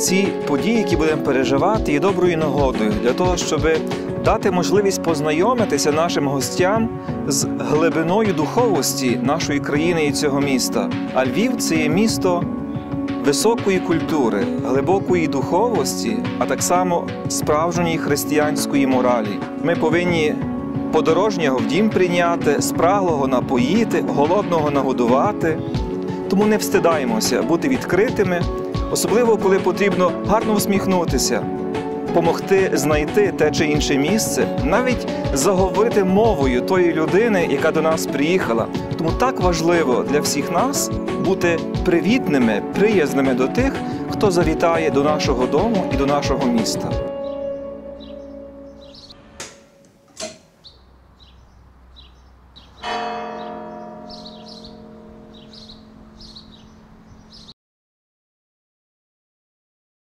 ці події, які будемо переживати, є доброю нагодою для того, щоб дати можливість познайомитися нашим гостям з глибиною духовості нашої країни і цього міста. А Львів це є місто високої культури, глибокої духовості, а так само справжньої християнської моралі. Ми повинні подорожнього в дім прийняти, спраглого напоїти, голодного нагодувати. Тому не встидаємося бути відкритими, особливо коли потрібно гарно усміхнутися, помогти знайти те чи інше місце, навіть заговорити мовою тої людини, яка до нас приїхала. Тому так важливо для всіх нас бути привітними, приязними до тих, хто завітає до нашого дому і до нашого міста.